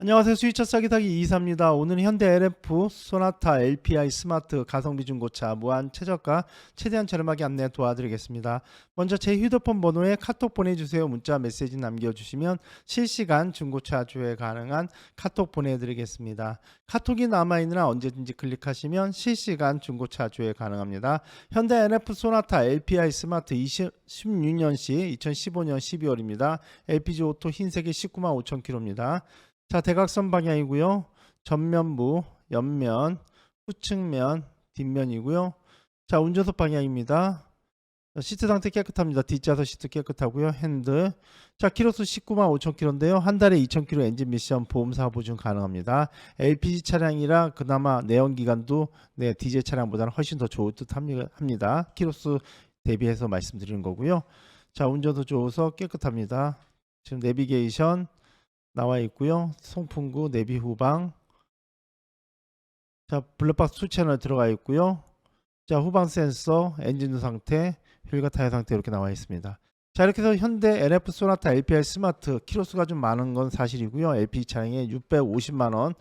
안녕하세요. 수위차 싸기 타기 이사입니다. 오늘은 현대 LF 소나타 LPI 스마트 가성비 중고차 무한 최저가 최대한 저렴하게 안내 도와드리겠습니다. 먼저 제 휴대폰 번호에 카톡 보내주세요. 문자 메시지 남겨주시면 실시간 중고차 조회 가능한 카톡 보내드리겠습니다. 카톡이 남아있느라 언제든지 클릭하시면 실시간 중고차 조회 가능합니다. 현대 NF 소나타 LPI 스마트 2016년식 2015년 12월입니다. LPG 오토 흰색의 19만 5천 킬로입니다. 자, 대각선 방향이고요. 전면부, 옆면, 후측면, 뒷면이고요. 자, 운전석 방향입니다. 자, 시트 상태 깨끗합니다. 뒷좌석 시트 깨끗하고요. 핸들. 자, 키로수 19만 5천 킬로인데요. 한 달에 2천 킬로 엔진 미션 보험사 보증 가능합니다. LPG 차량이라 그나마 내연 기관도 네, 디젤 차량보다는 훨씬 더 좋을 듯 합니- 합니다. 키로수 대비해서 말씀드리는 거고요. 자, 운전도 좋아서 깨끗합니다. 지금 내비게이션 나와 있고요. 송풍구 내비 후방. 자, 블랙박스 투 채널 들어가 있고요. 자, 후방 센서, 엔진 상태, 휠과 타이어 상태 이렇게 나와 있습니다. 자, 이렇게 해서 현대 LF 소나타 LPR 스마트 키로수가 좀 많은 건 사실이고요. LP 차량에 650만 원.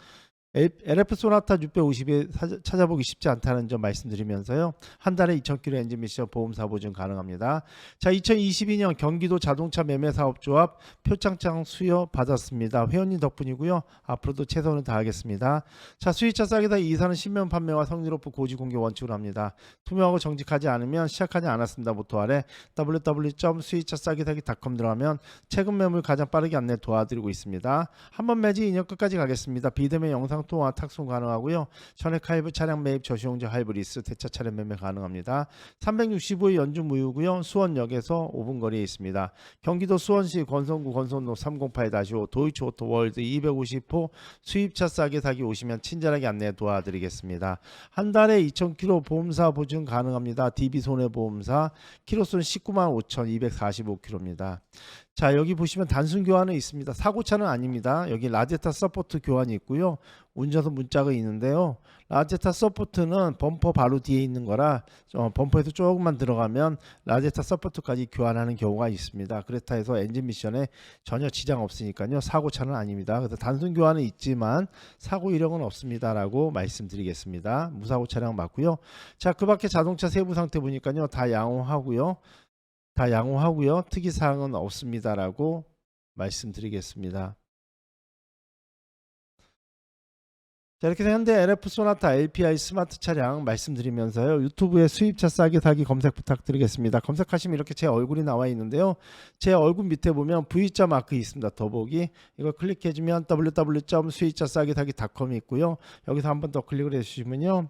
LF 소나타 650에 찾아보기 쉽지 않다는 점 말씀드리면서요. 한 달에 2,000km 엔진 미션 보험 사 보증 가능합니다. 자, 2022년 경기도 자동차 매매 사업조합 표창장 수여 받았습니다. 회원님 덕분이고요. 앞으로도 최선을 다하겠습니다. 자, 수입차 싸게다 이사는 신면 판매와 성리로프 고지 공개 원칙으로 합니다. 투명하고 정직하지 않으면 시작하지 않았습니다. 모토 아래 www.수입차싸게다기.com 들어가면 최근 매물 가장 빠르게 안내 도와드리고 있습니다. 한번 매지 2년 끝까지 가겠습니다. 비대면 영상 통화 탁송 가능하고요. 전액 할부 차량 매입 저시용자 할부 리스 대차 차량 매매 가능합니다. 365일 연중 무휴고요. 수원역에서 5분 거리에 있습니다. 경기도 수원시 권성구 권선로 308-5 도이치 오토 월드 250호 수입차 싸게 사기 오시면 친절하게 안내 도와드리겠습니다. 한 달에 2,000km 보험사 보증 가능합니다. DB 손해보험사 키로수는 19만 5,245km입니다. 자 여기 보시면 단순 교환은 있습니다. 사고차는 아닙니다. 여기 라제타 서포트 교환이 있고요. 운전석 문짝이 있는데요. 라제타 서포트는 범퍼 바로 뒤에 있는 거라 어, 범퍼에서 조금만 들어가면 라제타 서포트까지 교환하는 경우가 있습니다. 그렇다 해서 엔진 미션에 전혀 지장 없으니까요. 사고차는 아닙니다. 그래서 단순 교환은 있지만 사고 이력은 없습니다라고 말씀드리겠습니다. 무사고 차량 맞고요. 자, 그 밖에 자동차 세부 상태 보니까요. 다 양호하고요. 다 양호하고요. 특이 사항은 없습니다라고 말씀드리겠습니다. 자 이렇게 현대 LF 소나타 LPI 스마트 차량 말씀드리면서요. 유튜브에 수입차 싸게 사기 검색 부탁드리겠습니다. 검색하시면 이렇게 제 얼굴이 나와 있는데요. 제 얼굴 밑에 보면 V자 마크 있습니다. 더보기. 이거 클릭해주면 www.수입차 싸게 사기.com이 있고요. 여기서 한 번 더 클릭을 해주시면요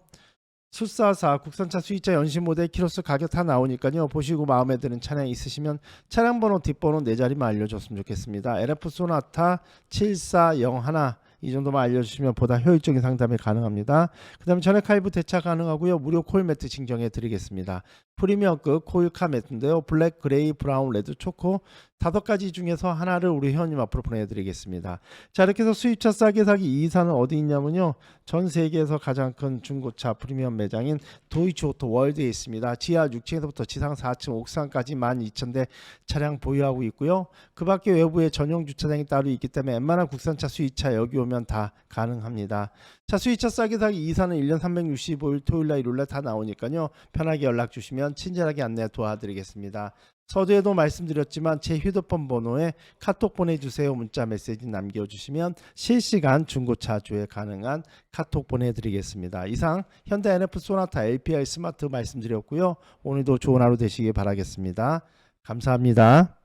수사사 국산차 수입차 연식 모델 키로수 가격 다 나오니까요 보시고 마음에 드는 차량 있으시면 차량 번호 뒷번호 네 자리만 알려줬으면 좋겠습니다 LF 소나타 7401 이 정도만 알려주시면 보다 효율적인 상담이 가능합니다. 그 다음에 전액 할부 대차 가능하고요. 무료 코일 매트 증정해 드리겠습니다. 프리미엄급 코일 카 매트인데요. 블랙, 그레이, 브라운, 레드, 초코 다섯 가지 중에서 하나를 우리 회원님 앞으로 보내드리겠습니다. 자 이렇게 해서 수입차 싸게 사기 이사는 어디 있냐면요. 전 세계에서 가장 큰 중고차 프리미엄 매장인 도이치 오토 월드에 있습니다. 지하 6층에서부터 지상 4층 옥상까지 12,000대 차량 보유하고 있고요. 그 밖에 외부에 전용 주차장이 따로 있기 때문에 웬만한 국산차 수입차 여기 오면 다 가능합니다. 자 수입차 싸게 사기 이사는 1년 365일 토요일날 일요일날 다 나오니까요. 편하게 연락 주시면 친절하게 안내 도와드리겠습니다. 서두에도 말씀드렸지만 제 휴대폰 번호에 카톡 보내주세요 문자 메시지 남겨주시면 실시간 중고차 조회 가능한 카톡 보내드리겠습니다. 이상 현대 NF 소나타 LPI 스마트 말씀드렸고요. 오늘도 좋은 하루 되시길 바라겠습니다. 감사합니다.